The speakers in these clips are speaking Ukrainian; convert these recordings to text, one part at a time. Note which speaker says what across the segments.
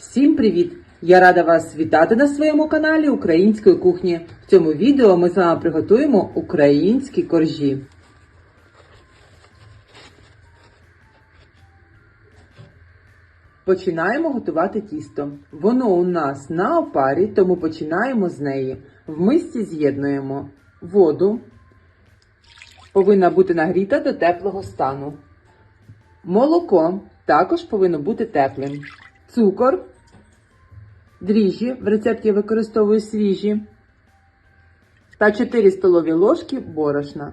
Speaker 1: Всім привіт! Я рада вас вітати на своєму каналі Української кухні. В цьому відео ми з вами приготуємо українські коржі. Починаємо готувати тісто. Воно у нас на опарі, тому починаємо з неї. В мисці з'єднуємо воду, повинна бути нагріта до теплого стану. Молоко також повинно бути теплим. Цукор, дріжджі, в рецепті я використовую свіжі, та 4 столові ложки борошна.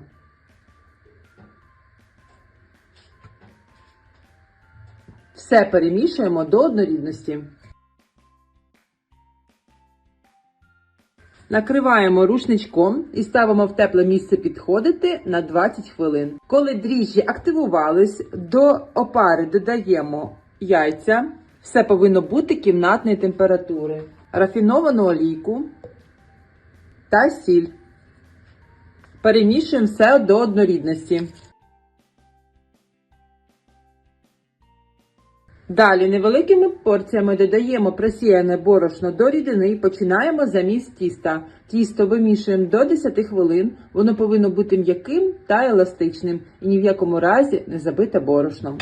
Speaker 1: Все перемішуємо до однорідності. Накриваємо рушничком і ставимо в тепле місце підходити на 20 хвилин. Коли дріжджі активувались, до опари додаємо яйця. Все повинно бути кімнатної температури, рафіновану олійку та сіль. Перемішуємо все до однорідності. Далі невеликими порціями додаємо просіяне борошно до рідини і починаємо заміс тіста. Тісто вимішуємо до 10 хвилин. Воно повинно бути м'яким та еластичним і ні в якому разі не забите борошном.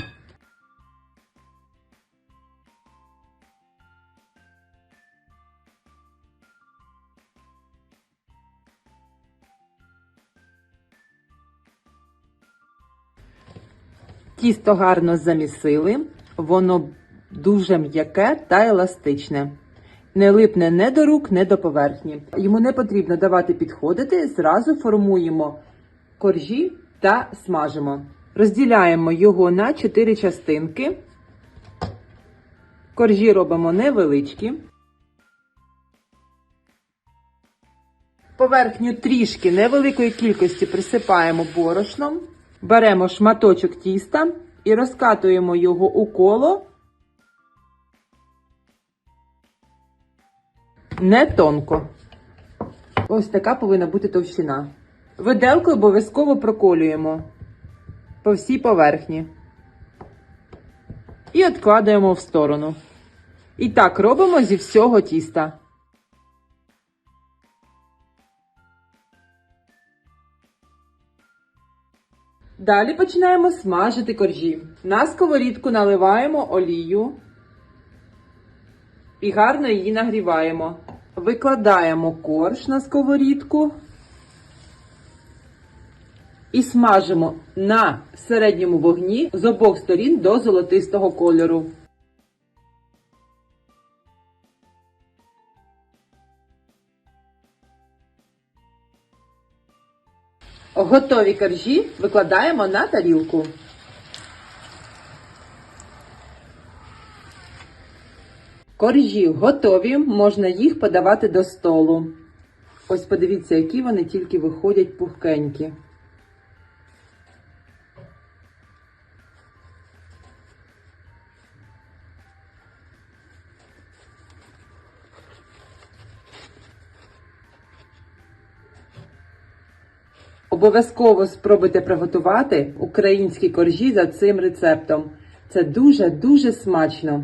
Speaker 1: Тісто гарно замісили, воно дуже м'яке та еластичне. Не липне не до рук, не до поверхні. Йому не потрібно давати підходити, зразу формуємо коржі та смажимо. Розділяємо його на 4 частинки. Коржі робимо невеличкі. Поверхню трішки невеликої кількості присипаємо борошном. Беремо шматочок тіста і розкатуємо його у коло не тонко. Ось така повинна бути товщина. Виделкою обов'язково проколюємо по всій поверхні. І відкладаємо в сторону. І так робимо зі всього тіста. Далі починаємо смажити коржі. На сковорідку наливаємо олію і гарно її нагріваємо. Викладаємо корж на сковорідку і смажимо на середньому вогні з обох сторін до золотистого кольору. Готові коржі викладаємо на тарілку. Коржі готові, можна їх подавати до столу. Ось подивіться, які вони тільки виходять пухкенькі. Обов'язково спробуйте приготувати українські коржі за цим рецептом. Це дуже-дуже смачно.